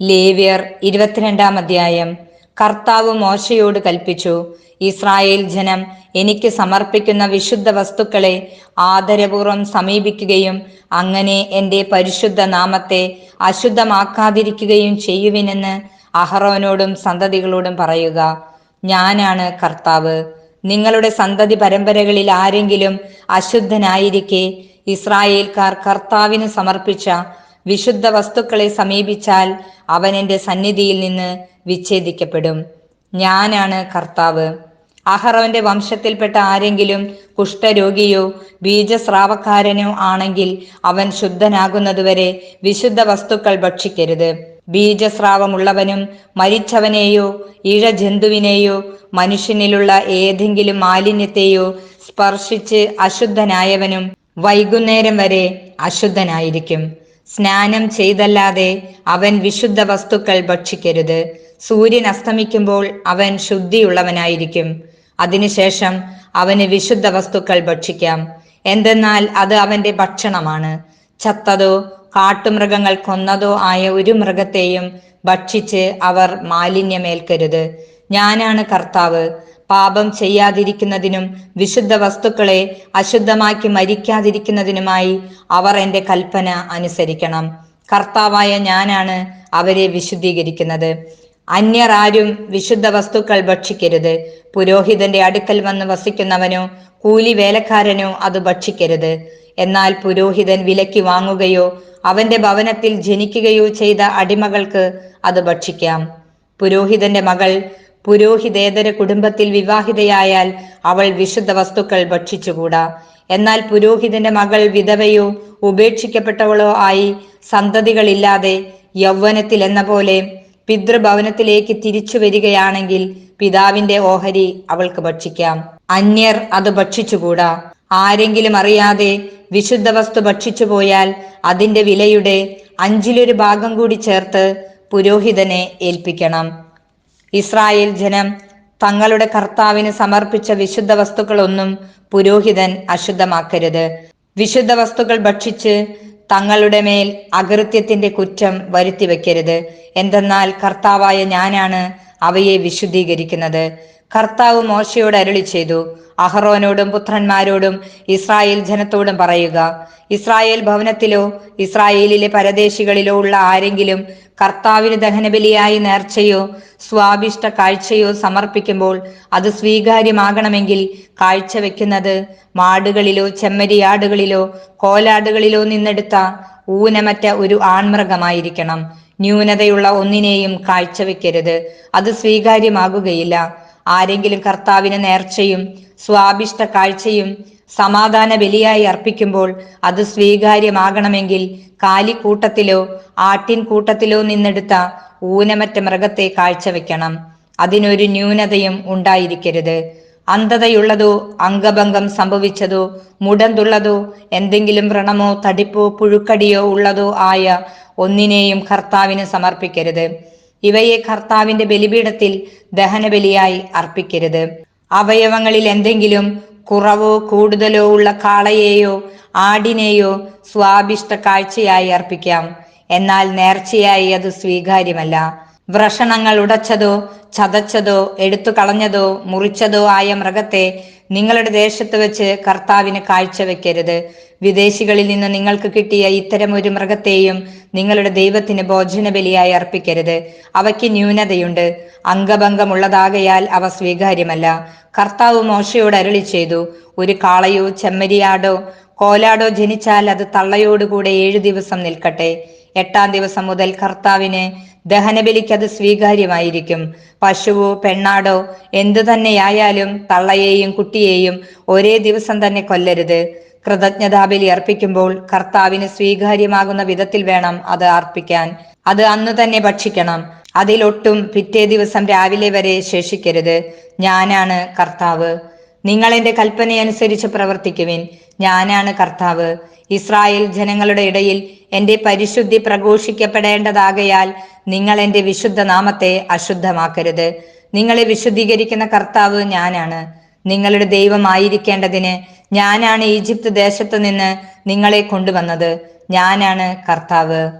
ലേവ്യർ ഇരുപത്തിരണ്ടാം അധ്യായം. കർത്താവ് മോശയോട് കൽപ്പിച്ചു ഇസ്രായേൽ ജനം എനിക്ക് സമർപ്പിക്കുന്ന വിശുദ്ധ വസ്തുക്കളെ ആദരപൂർവം സമീപിക്കുകയും അങ്ങനെ എന്റെ പരിശുദ്ധ നാമത്തെ അശുദ്ധമാക്കാതിരിക്കുകയും ചെയ്യുവിനെന്ന് അഹറോനോടും സന്തതികളോടും പറയുക. ഞാനാണ് കർത്താവ്. നിങ്ങളുടെ സന്തതി പരമ്പരകളിൽ ആരെങ്കിലും അശുദ്ധനായിരിക്കെ ഇസ്രായേൽക്കാർ കർത്താവിന് സമർപ്പിച്ച വിശുദ്ധ വസ്തുക്കളെ സമീപിച്ചാൽ അവൻ എന്റെ സന്നിധിയിൽ നിന്ന് വിച്ഛേദിക്കപ്പെടും. ഞാനാണ് കർത്താവ്. അഹറവന്റെ വംശത്തിൽപ്പെട്ട ആരെങ്കിലും കുഷ്ഠരോഗിയോ ബീജസ്രാവക്കാരനോ ആണെങ്കിൽ അവൻ ശുദ്ധനാകുന്നതുവരെ വിശുദ്ധ വസ്തുക്കൾ ഭക്ഷിക്കരുത്. ബീജസ്രാവമുള്ളവനും മരിച്ചവനെയോ ഇഴജന്തുവിനെയോ മനുഷ്യനിലുള്ള ഏതെങ്കിലും മാലിന്യത്തെയോ സ്പർശിച്ച് അശുദ്ധനായവനും വൈകുന്നേരം വരെ അശുദ്ധനായിരിക്കും. സ്നാനം ചെയ്തല്ലാതെ അവൻ വിശുദ്ധ വസ്തുക്കൾ ഭക്ഷിക്കരുത്. സൂര്യൻ അസ്തമിക്കുമ്പോൾ അവൻ ശുദ്ധിയുള്ളവനായിരിക്കും. അതിനുശേഷം അവന് വിശുദ്ധ വസ്തുക്കൾ ഭക്ഷിക്കാം. എന്തെന്നാൽ അത് അവന്റെ ഭക്ഷണമാണ്. ചത്തതോ കാട്ടുമൃഗങ്ങൾ കൊന്നതോ ആയ ഒരു മൃഗത്തെയും ഭക്ഷിച്ച് അവർ മാലിന്യമേൽക്കരുത്. ഞാനാണ് കർത്താവ്. പാപം ചെയ്യാതിരിക്കുന്നതിനും വിശുദ്ധ വസ്തുക്കളെ അശുദ്ധമാക്കി മരിക്കാതിരിക്കുന്നതിനുമായി അവർ എന്റെ കൽപ്പന അനുസരിക്കണം. കർത്താവായ ഞാനാണ് അവരെ വിശുദ്ധീകരിക്കുന്നത്. അന്യർ ആരും വിശുദ്ധ വസ്തുക്കൾ ഭക്ഷിക്കരുത്. പുരോഹിതന്റെ അടുക്കൽ വന്ന് വസിക്കുന്നവനോ കൂലി വേലക്കാരനോ അത് ഭക്ഷിക്കരുത്. എന്നാൽ പുരോഹിതൻ വിലയ്ക്ക് വാങ്ങുകയോ അവന്റെ ഭവനത്തിൽ ജനിക്കുകയോ ചെയ്ത അടിമകൾക്ക് അത് ഭക്ഷിക്കാം. പുരോഹിതന്റെ മകൾ പുരോഹിതേതര കുടുംബത്തിൽ വിവാഹിതയായാൽ അവൾ വിശുദ്ധ വസ്തുക്കൾ ഭക്ഷിച്ചുകൂടാ. എന്നാൽ പുരോഹിതന്റെ മകൾ വിധവയോ ഉപേക്ഷിക്കപ്പെട്ടവളോ ആയി സന്തതികളില്ലാതെ യൗവനത്തിൽ എന്ന പോലെ പിതൃഭവനത്തിലേക്ക് തിരിച്ചു വരികയാണെങ്കിൽ പിതാവിന്റെ ഓഹരി അവൾക്ക് ഭക്ഷിക്കാം. അന്യർ അത് ഭക്ഷിച്ചുകൂടാ. ആരെങ്കിലും അറിയാതെ വിശുദ്ധ വസ്തു ഭക്ഷിച്ചു പോയാൽ അതിന്റെ വിലയുടെ അഞ്ചിലൊരു ഭാഗം കൂടി ചേർത്ത് പുരോഹിതനെ ഏൽപ്പിക്കണം. ഇസ്രായേൽ ജനം തങ്ങളുടെ കർത്താവിന് സമർപ്പിച്ച വിശുദ്ധ വസ്തുക്കളൊന്നും പുരോഹിതൻ അശുദ്ധമാക്കരുത്. വിശുദ്ധ വസ്തുക്കൾ ഭക്ഷിച്ച് തങ്ങളുടെ മേൽ അകൃത്യത്തിന്റെ കുറ്റം വരുത്തി വെക്കരുത് എന്തെന്നാൽ കർത്താവായ ഞാനാണ് അവയെ വിശുദ്ധീകരിക്കുന്നത്. കർത്താവ് മോശയോട് അരുളി ചെയ്തു. അഹറോനോടും പുത്രന്മാരോടും ഇസ്രായേൽ ജനത്തോടും പറയുക ഇസ്രായേൽ ഭവനത്തിലോ ഇസ്രായേലിലെ പരദേശികളിലോ ഉള്ള ആരെങ്കിലും കർത്താവിന് ദഹനബലിയായി നേർച്ചയോ സ്വാഭിഷ്ട കാഴ്ചയോ സമർപ്പിക്കുമ്പോൾ അത് സ്വീകാര്യമാകണമെങ്കിൽ കാഴ്ച വെക്കുന്നത് മാടുകളിലോ ചെമ്മരിയാടുകളിലോ കോലാടുകളിലോ നിന്നെടുത്ത ഊനമറ്റ ഒരു ആൺമൃഗമായിരിക്കണം. ന്യൂനതയുള്ള ഒന്നിനെയും കാഴ്ചവെക്കരുത് അത് സ്വീകാര്യമാകുകയില്ല. ആരെങ്കിലും കർത്താവിന് നേർച്ചയും സ്വാഭിഷ്ട കാഴ്ചയും സമാധാന ബലിയായി അർപ്പിക്കുമ്പോൾ അത് സ്വീകാര്യമാകണമെങ്കിൽ കാലിക്കൂട്ടത്തിലോ ആട്ടിൻ കൂട്ടത്തിലോ നിന്നെടുത്ത ഊനമറ്റ മൃഗത്തെ കാഴ്ചവെക്കണം. അതിനൊരു ന്യൂനതയും ഉണ്ടായിരിക്കരുത്. അന്ധതയുള്ളതോ അംഗഭംഗം സംഭവിച്ചതോ മുടന്തുള്ളതോ എന്തെങ്കിലും വ്രണമോ തടിപ്പോ പുഴുക്കടിയോ ഉള്ളതോ ആയ ഒന്നിനെയും കർത്താവിന് സമർപ്പിക്കരുത്. ഇവയെ കർത്താവിന്റെ ബലിപീഠത്തിൽ ദഹനബലിയായി അർപ്പിക്കരുത്. അവയവങ്ങളിൽ എന്തെങ്കിലും കുറവോ കൂടുതലോ ഉള്ള കാളയെയോ ആടിനെയോ സ്വാഭിഷ്ട കാഴ്ചയായി അർപ്പിക്കാം. എന്നാൽ നേർച്ചയായി അത് സ്വീകാര്യമല്ല. വ്രഷണങ്ങൾ ഉടച്ചതോ ചതച്ചതോ എടുത്തു കളഞ്ഞതോ മുറിച്ചതോ ആയ മൃഗത്തെ നിങ്ങളുടെ ദേശത്ത് വെച്ച് കർത്താവിന് കാഴ്ചവെക്കരുത് വിദേശികളിൽ നിന്ന് നിങ്ങൾക്ക് കിട്ടിയ ഇത്തരം ഒരു മൃഗത്തെയും നിങ്ങളുടെ ദൈവത്തിന് ഭോജന ബലിയായി അർപ്പിക്കരുത്. അവയ്ക്ക് ന്യൂനതയുണ്ട്. അംഗഭംഗമുള്ളതാകയാൽ അവ സ്വീകാര്യമല്ല. കർത്താവ് മോശയോട് അരളി ചെയ്തു ഒരു കാളയോ ചെമ്മരിയാടോ കോലാടോ ജനിച്ചാൽ അത് തള്ളയോടുകൂടെ ഏഴു ദിവസം നിൽക്കട്ടെ. എട്ടാം ദിവസം മുതൽ കർത്താവിന് ദഹനബലിക്ക് അത് സ്വീകാര്യമായിരിക്കും. പശുവോ പെണ്ണാടോ എന്തു തന്നെയായാലും തള്ളയെയും കുട്ടിയെയും ഒരേ ദിവസം തന്നെ കൊല്ലരുത്. കൃതജ്ഞതാബലി അർപ്പിക്കുമ്പോൾ കർത്താവിന് സ്വീകാര്യമാകുന്ന വിധത്തിൽ വേണം അത് അർപ്പിക്കാൻ. അത് അന്ന് തന്നെ ഭക്ഷിക്കണം. അതിലൊട്ടും പിറ്റേ ദിവസം രാവിലെ വരെ ശേഷിക്കരുത്. ഞാനാണ് കർത്താവ്. നിങ്ങൾ എന്റെ കൽപ്പനയനുസരിച്ച് പ്രവർത്തിക്കുവിൻ. ഞാനാണ് കർത്താവ്. ഇസ്രായേൽ ജനങ്ങളുടെ ഇടയിൽ എന്റെ പരിശുദ്ധി പ്രഘോഷിക്കപ്പെടേണ്ടതാകയാൽ നിങ്ങൾ എന്റെ വിശുദ്ധ നാമത്തെ അശുദ്ധമാക്കരുത്. നിങ്ങളെ വിശുദ്ധീകരിക്കുന്ന കർത്താവ് ഞാനാണ്. നിങ്ങളുടെ ദൈവമായിരിക്കേണ്ടതിന് ഞാനാണ് ഈജിപ്ത് ദേശത്ത് നിന്ന് നിങ്ങളെ കൊണ്ടുവന്നത്. ഞാനാണ് കർത്താവ്.